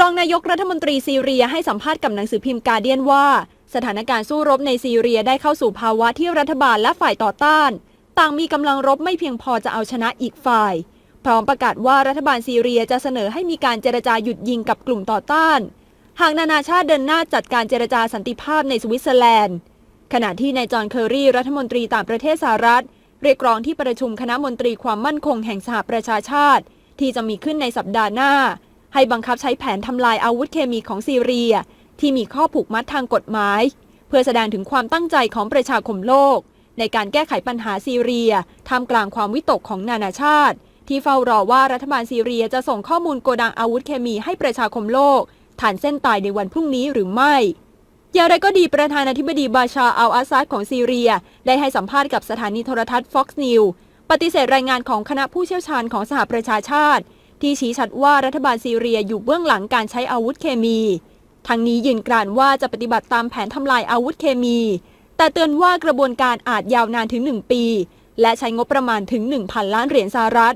รองนายกรัฐมนตรีซีเรียให้สัมภาษณ์กับหนังสือพิมพ์การเดียนว่า สถานการณ์สู้รบในซีเรียได้เข้าสู่ภาวะที่รัฐบาลและฝ่ายต่อต้าน ต่างมีกำลังรบไม่เพียงพอจะเอาชนะอีกฝ่าย พร้อมประกาศว่ารัฐบาลซีเรียจะเสนอให้มีการเจรจาหยุดยิงกับกลุ่มต่อต้าน หากนานาชาติเดินหน้าจัดการเจรจาสันติภาพในสวิตเซอร์แลนด์ ขณะที่นายจอห์นเคอรีรัฐมนตรีต่างประเทศสหรัฐ เรียกร้องที่ประชุมคณะมนตรีความมั่นคงแห่งสหประชาชาติ ที่จะมีขึ้นในสัปดาห์หน้า ให้บังคับใช้แผนทำลายอาวุธเคมีของซีเรีย ที่มีข้อผูกมัดทางกฎหมาย เพื่อแสดงถึงความตั้งใจของประชาคมโลก ในการแก้ไขปัญหาซีเรียท่ามกลางความวิตกของนานาชาติ ที่เฝ้ารอว่ารัฐบาลซีเรียจะส่งข้อมูลโกดังอาวุธเคมีให้ประชาคมโลกฐานเส้นตายในวันพรุ่งนี้หรือไม่อย่างไรก็ดีประธานาธิบดีบาชาอัลอาซาดของซีเรีย ได้ให้สัมภาษณ์กับสถานีโทรทัศน์ Fox News ปฏิเสธรายงานของคณะผู้เชี่ยวชาญของสหประชาชาติ ที่ชี้ชัดว่ารัฐบาลซีเรียอยู่เบื้องหลังการใช้อาวุธเคมี ทั้งนี้ยืนกรานว่าจะปฏิบัติตามแผนทำลายอาวุธเคมี แต่เตือนว่ากระบวนการอาจยาวนานถึง 1 ปี และใช้งบประมาณถึง 1,000 ล้านเหรียญสหรัฐ